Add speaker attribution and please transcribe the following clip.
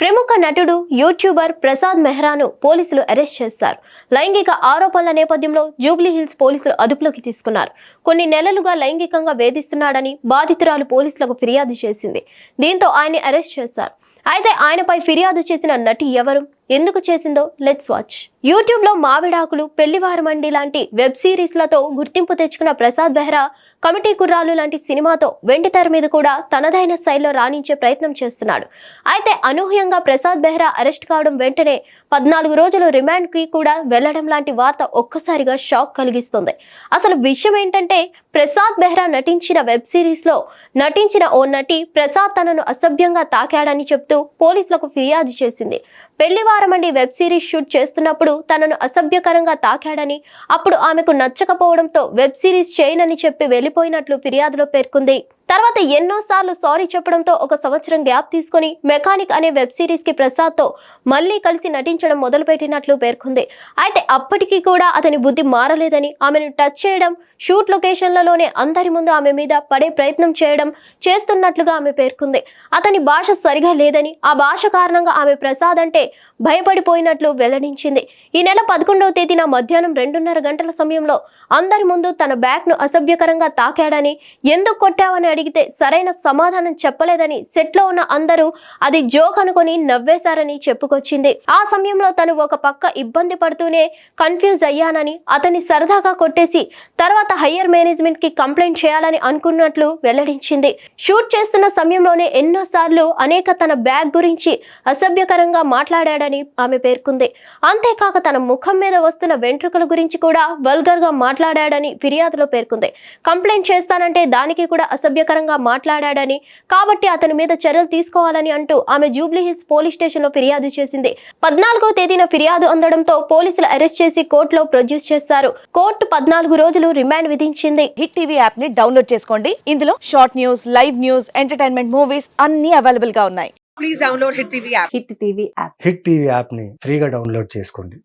Speaker 1: ప్రముఖ నటుడు యూట్యూబర్ ప్రసాద్ మెహ్రాను పోలీసులు అరెస్ట్ చేశారు. లైంగిక ఆరోపణల నేపథ్యంలో జూబ్లీ హిల్స్ పోలీసులు అదుపులోకి తీసుకున్నారు. కొన్ని నెలలుగా లైంగికంగా వేధిస్తున్నాడని బాధితురాలు పోలీసులకు ఫిర్యాదు చేసింది. దీంతో ఆయన్ని అరెస్ట్ చేశారు. అయితే ఆయనపై ఫిర్యాదు చేసిన నటి ఎవరు? ఎందుకు చేసిందో? Let's watch. యూట్యూబ్లో మావిడాకులు పెళ్ళివారమండి లాంటి వెబ్ సిరీస్లతో గుర్తింపు తెచ్చుకున్న ప్రసాద్ బెహ్రా కమిటీ కుర్రాలు లాంటి సినిమాతో వెండి తెర మీద కూడా తనదైన శైలిలో రాణించే ప్రయత్నం చేస్తున్నాడు. అయితే అనూహ్యంగా ప్రసాద్ బెహ్రా అరెస్ట్ కావడం వెంటనే పద్నాలుగు రోజులు రిమాండ్కి కూడా వెళ్ళడం లాంటి వార్త ఒక్కసారిగా షాక్ కలిగిస్తుంది. అసలు విషయం ఏంటంటే ప్రసాద్ బెహ్రా నటించిన వెబ్ సిరీస్లో నటించిన ఓ నటి ప్రసాద్ తనను అసభ్యంగా తాకాడని చెప్తూ పోలీసులకు ఫిర్యాదు చేసింది. పెళ్ళివారమండి వెబ్ సిరీస్ షూట్ చేస్తున్నప్పుడు తనను అసభ్యకరంగా తాకాడని అప్పుడు ఆమెకు నచ్చకపోవడంతో వెబ్ సిరీస్ చేయనని చెప్పి వెళ్ళిపోయినట్లు ఫిర్యాదులో పేర్కొంది. తర్వాత ఎన్నోసార్లు సారీ చెప్పడంతో ఒక సంవత్సరం గ్యాప్ తీసుకొని మెకానిక్ అనే వెబ్ సిరీస్కి ప్రసాద్తో మళ్ళీ కలిసి నటించడం మొదలుపెట్టినట్లు పేర్కొంది. అయితే అప్పటికీ కూడా అతని బుద్ధి మారలేదని ఆమెను టచ్ చేయడం షూట్ లొకేషన్లలోనే అందరి ముందు ఆమె మీద పడే ప్రయత్నం చేయడం చేస్తున్నట్లుగా ఆమె పేర్కొంది. అతని భాష సరిగా లేదని ఆ భాష కారణంగా ఆమె ప్రసాద్ అంటే భయపడిపోయినట్లు వెల్లడించింది. ఈ నెల పదకొండవ తేదీన మధ్యాహ్నం రెండున్నర గంటల సమయంలో అందరి ముందు తన బ్యాగ్ను అసభ్యకరంగా తాకాడని ఎందుకు కొట్టావని అడిగితే సరైన సమాధానం చెప్పలేదని సెట్లో ఉన్న అందరూ అది జోక్ అనుకొని నవ్వేశారని చెప్పుకొచ్చింది. ఆ సమయంలో తను ఒక పక్క ఇబ్బంది పడుతూనే కన్ఫ్యూజ్ అయ్యానని అతన్ని సరదాగా కొట్టేసి తర్వాత హయ్యర్ మేనేజ్మెంట్కి కంప్లైంట్ చేయాలని అనుకున్నట్లు వెల్లడించింది. షూట్ చేస్తున్న సమయంలోనే ఎన్నోసార్లు అనేక తన బ్యాగ్ గురించి అసభ్యకరంగా మాట్లాడాడని ఆమె పేర్కొంది. అంతేకాక తన ముఖం మీద వస్తున్న వెంట్రుకల గురించి కూడా వల్గర్గా మాట్లాడాడని ఫిర్యాదులో పేర్కొంది. కంప్లైంట్ చేస్తానంటే దానికి కూడా అసభ్యకరంగా మాట్లాడాడని కాబట్టి అతని మీద చర్యలు తీసుకోవాలని అంటూ ఆమె జూబ్లీ హిల్స్ పోలీస్ స్టేషన్లో ఫిర్యాదు చేసింది. పద్నాలుగో తేదీన ఫిర్యాదు అందడంతో పోలీసులు అరెస్ట్ చేసి కోర్టులో ప్రొడ్యూస్ చేశారు. కోర్టు పద్నాలుగు రోజులు రిమాండ్ విధించింది.
Speaker 2: హిట్ టీవీ యాప్ని డౌన్లోడ్ చేసుకోండి. ఇందులో short news live news entertainment movies అన్ని అవైలబుల్గా ఉన్నాయి.
Speaker 3: please download Hit TV app.
Speaker 4: Hit TV app.
Speaker 5: Hit TV యాప్ని ఫ్రీగా డౌన్లోడ్ చేసుకోండి.